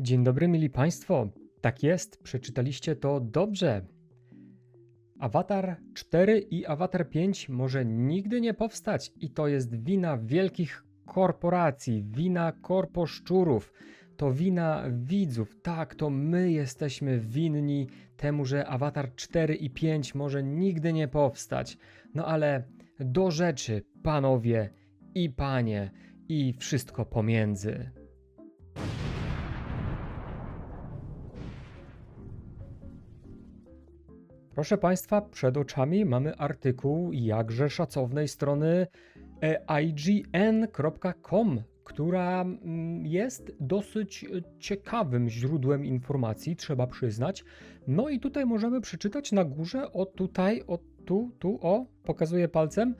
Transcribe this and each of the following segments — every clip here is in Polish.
Dzień dobry, mili Państwo. Tak jest, przeczytaliście to dobrze. Avatar 4 i Avatar 5 może nigdy nie powstać i to jest wina wielkich korporacji, wina korposzczurów, to wina widzów. Tak, to my jesteśmy winni temu, że Avatar 4 i 5 może nigdy nie powstać. No ale do rzeczy, panowie i panie, i wszystko pomiędzy. Proszę Państwa, przed oczami mamy artykuł jakże szacownej strony ign.com, która mm, jest dosyć e, ciekawym źródłem informacji, trzeba przyznać. No i tutaj możemy przeczytać na górze, o tutaj, o tu, tu, o, pokazuję palcem.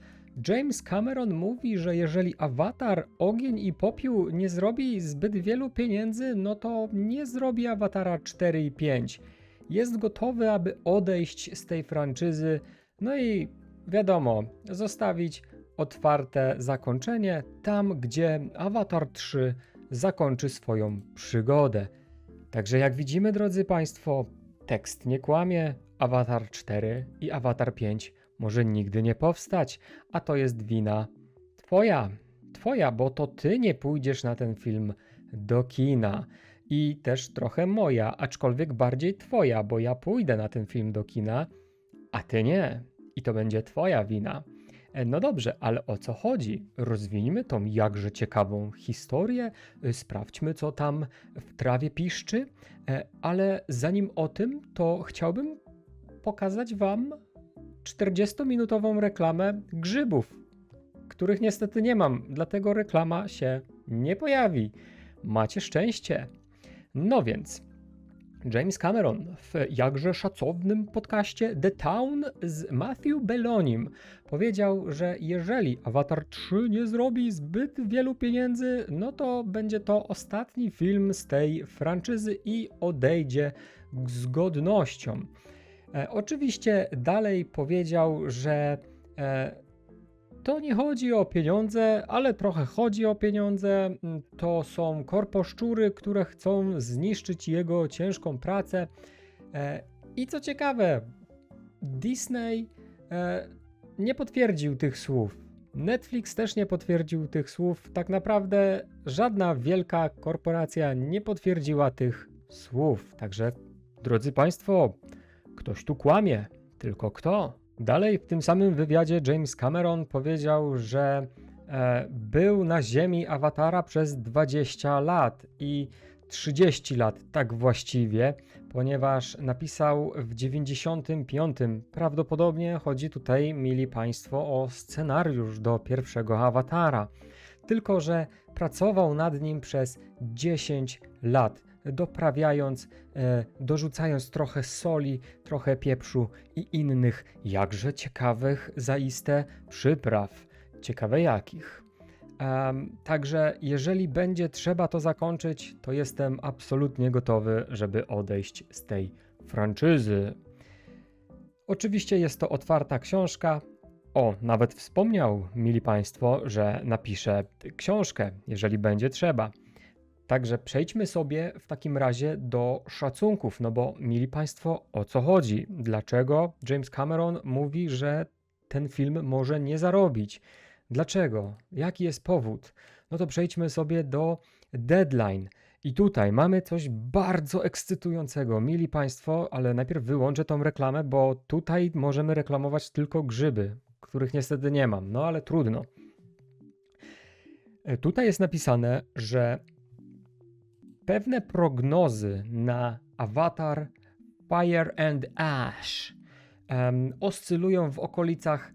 James Cameron mówi, że jeżeli awatar Ogień i Popiół nie zrobi zbyt wielu pieniędzy, no to nie zrobi awatara 4 i 5 jest gotowy, aby odejść z tej franczyzy, no i wiadomo, zostawić otwarte zakończenie tam, gdzie Avatar 3 zakończy swoją przygodę. Także jak widzimy, drodzy Państwo, tekst nie kłamie, Avatar 4 i Avatar 5 może nigdy nie powstać, a to jest wina Twoja. Twoja, bo to Ty nie pójdziesz na ten film do kina i też trochę moja, aczkolwiek bardziej twoja, bo ja pójdę na ten film do kina, a ty nie. I to będzie twoja wina. E, no dobrze, ale o co chodzi? Rozwijmy tą jakże ciekawą historię, y, sprawdźmy, co tam w trawie piszczy, e, ale zanim o tym, to chciałbym pokazać Wam 40-minutową reklamę grzybów, których niestety nie mam, dlatego reklama się nie pojawi. Macie szczęście. No więc, James Cameron w jakże szacownym podcaście The Town z Matthew Bellonim powiedział, że jeżeli Avatar 3 nie zrobi zbyt wielu pieniędzy, no to będzie to ostatni film z tej franczyzy i odejdzie z godnością. E, oczywiście dalej powiedział, że e, to nie chodzi o pieniądze, ale trochę chodzi o pieniądze. Mm, to są korposzczury, które chcą zniszczyć jego ciężką pracę. E, I co ciekawe, Disney e, nie potwierdził tych słów. Netflix też nie potwierdził tych słów. Tak naprawdę żadna wielka korporacja nie potwierdziła tych słów. Także, drodzy Państwo, ktoś tu kłamie. Tylko kto? Dalej w tym samym wywiadzie James Cameron powiedział, że e, był na Ziemi awatara przez 20 lat i 30 lat, tak właściwie, ponieważ napisał w 95. Prawdopodobnie chodzi tutaj, mili Państwo, o scenariusz do pierwszego awatara. Tylko, że pracował nad nim przez 10 lat doprawiając, e, dorzucając trochę soli, trochę pieprzu i innych jakże ciekawych zaiste przypraw. Ciekawe jakich. Um, także jeżeli będzie trzeba to zakończyć, to jestem absolutnie gotowy, żeby odejść z tej franczyzy. Oczywiście jest to otwarta książka. O, nawet wspomniał, mili Państwo, że napiszę książkę, jeżeli będzie trzeba. Także przejdźmy sobie w takim razie do szacunków, no bo mieli Państwo o co chodzi? Dlaczego James Cameron mówi, że ten film może nie zarobić? Dlaczego? Jaki jest powód? No to przejdźmy sobie do deadline. I tutaj mamy coś bardzo ekscytującego, mili Państwo, ale najpierw wyłączę tą reklamę, bo tutaj możemy reklamować tylko grzyby, których niestety nie mam, no ale trudno. E, tutaj jest napisane, że pewne prognozy na Avatar Fire and Ash um, oscylują w okolicach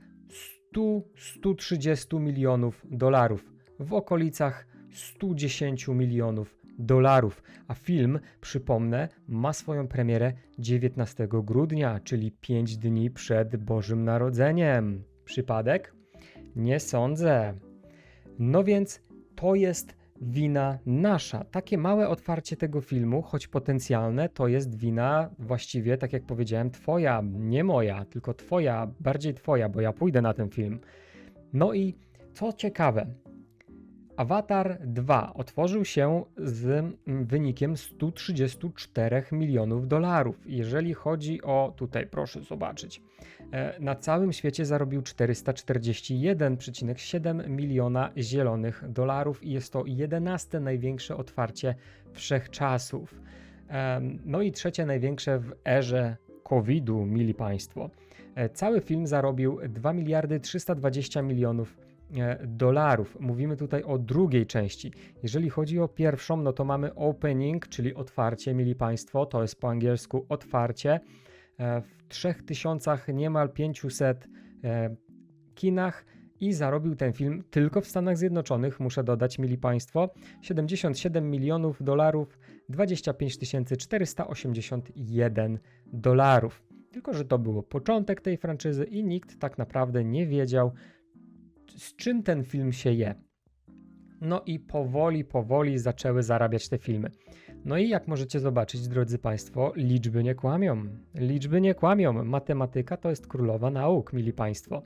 100-130 milionów dolarów. W okolicach 110 milionów dolarów. A film, przypomnę, ma swoją premierę 19 grudnia, czyli 5 dni przed Bożym Narodzeniem. Przypadek? Nie sądzę. No więc to jest wina nasza. Takie małe otwarcie tego filmu, choć potencjalne, to jest wina właściwie, tak jak powiedziałem, twoja, nie moja, tylko twoja, bardziej twoja, bo ja pójdę na ten film. No i co ciekawe, Avatar 2 otworzył się z wynikiem 134 milionów dolarów. Jeżeli chodzi o, tutaj proszę zobaczyć, e, na całym świecie zarobił 441,7 miliona zielonych dolarów i jest to 11 największe otwarcie wszechczasów. Em, No i trzecie największe w erze COVID-u, mili Państwo. E, Cały film zarobił 2 miliardy 320 milionów e, dolarów. Mówimy tutaj o drugiej części. Jeżeli chodzi o pierwszą, no to mamy opening, czyli otwarcie, mili Państwo, to jest po angielsku otwarcie. e, W 3000 niemal 500 e, kinach i zarobił ten film tylko w Stanach Zjednoczonych, muszę dodać, mili Państwo, 77 milionów dolarów, 25 481 dolarów. Tylko, że to było początek tej franczyzy i nikt tak naprawdę nie wiedział, z czym ten film się je. No i powoli, powoli zaczęły zarabiać te filmy. No i jak możecie zobaczyć, drodzy Państwo, liczby nie kłamią. Liczby nie kłamią. Matematyka to jest królowa nauk, mili Państwo.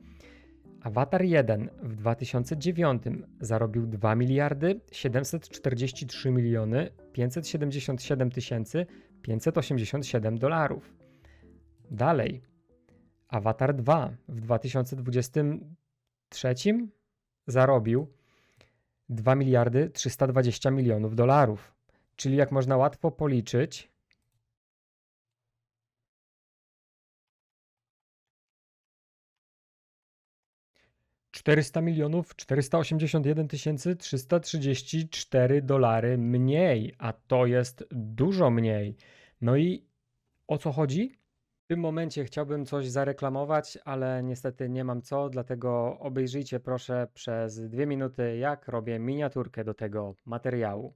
Avatar 1 w 2009 zarobił 2 miliardy 743 miliony 577 tysięcy 587 dolarów. Dalej. Avatar 2 w 2023 zarobił 2 miliardy 320 milionów dolarów. Czyli jak można łatwo policzyć, 400 milionów 481 tysięcy 334 dolary mniej, a to jest dużo mniej. No i o co chodzi? W tym momencie chciałbym coś zareklamować, ale niestety nie mam co, dlatego obejrzyjcie proszę przez dwie minuty, jak robię miniaturkę do tego materiału.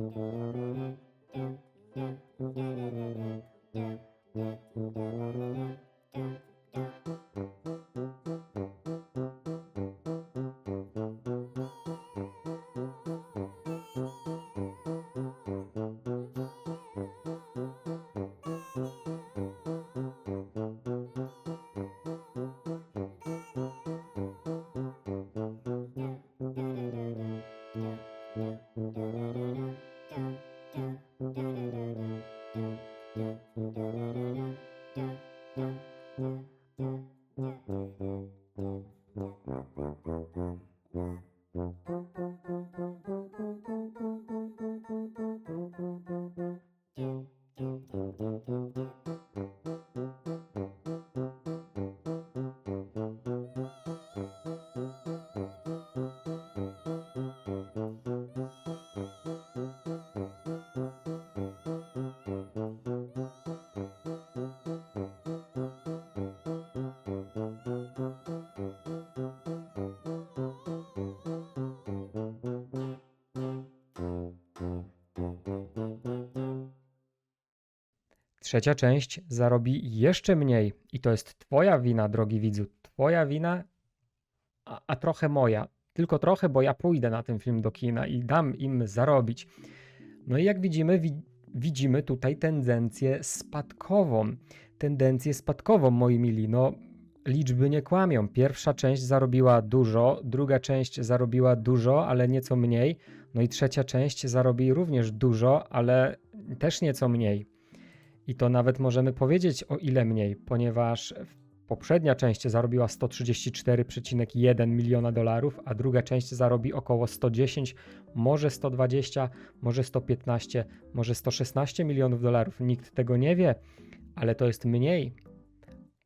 Thank you. Thank you. Trzecia część zarobi jeszcze mniej i to jest Twoja wina, drogi widzu. Twoja wina, a, a trochę moja. Tylko trochę, bo ja pójdę na ten film do kina i dam im zarobić. No i jak widzimy, wi widzimy tutaj tendencję spadkową. Tendencję spadkową, moi mili. No, liczby nie kłamią. Pierwsza część zarobiła dużo, druga część zarobiła dużo, ale nieco mniej. No i trzecia część zarobi również dużo, ale też nieco mniej. I to nawet możemy powiedzieć o ile mniej, ponieważ poprzednia część zarobiła 134,1 miliona dolarów, a druga część zarobi około 110, może 120, może 115, może 116 milionów dolarów. Nikt tego nie wie, ale to jest mniej.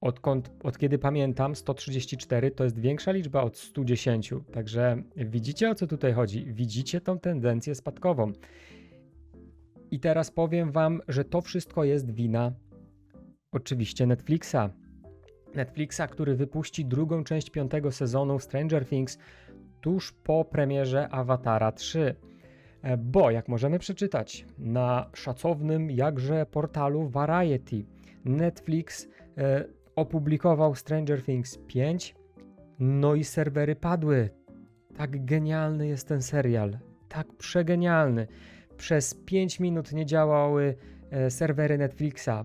Odkąd, od kiedy pamiętam, 134 to jest większa liczba od 110. Także widzicie o co tutaj chodzi? Widzicie tą tendencję spadkową. I teraz powiem Wam, że to wszystko jest wina oczywiście Netflixa. Netflixa, który wypuści drugą część piątego sezonu Stranger Things tuż po premierze Awatara 3. E, Bo, jak możemy przeczytać na szacownym jakże portalu Variety, Netflix e, opublikował Stranger Things 5, no i serwery padły. Tak genialny jest ten serial. Tak przegenialny. Przez 5 minut nie działały e, serwery Netflixa.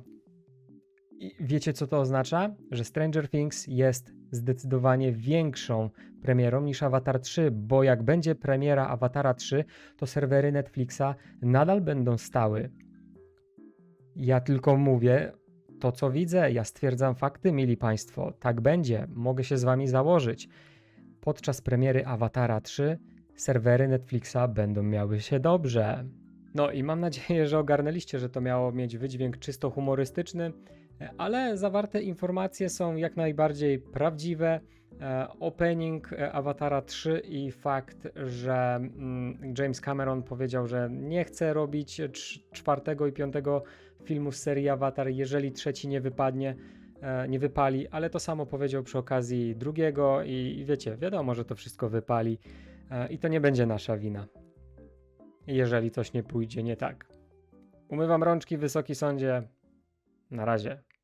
I wiecie, co to oznacza? Że Stranger Things jest zdecydowanie większą premierą niż Avatar 3, bo jak będzie premiera Avatara 3, to serwery Netflixa nadal będą stały. Ja tylko mówię to, co widzę, ja stwierdzam fakty, mili Państwo. Tak będzie, mogę się z Wami założyć. Podczas premiery Avatara 3 serwery Netflixa będą miały się dobrze. No i mam nadzieję, że ogarnęliście, że to miało mieć wydźwięk czysto humorystyczny, ale zawarte informacje są jak najbardziej prawdziwe. E, Opening e, Avatara 3 i fakt, że mm, James Cameron powiedział, że nie chce robić cz- czwartego i piątego filmu z serii Avatar, jeżeli trzeci nie wypadnie, e, nie wypali, ale to samo powiedział przy okazji drugiego i, wiecie, wiadomo, że to wszystko wypali i to nie będzie nasza wina, jeżeli coś nie pójdzie nie tak. Umywam rączki, wysoki sądzie. Na razie.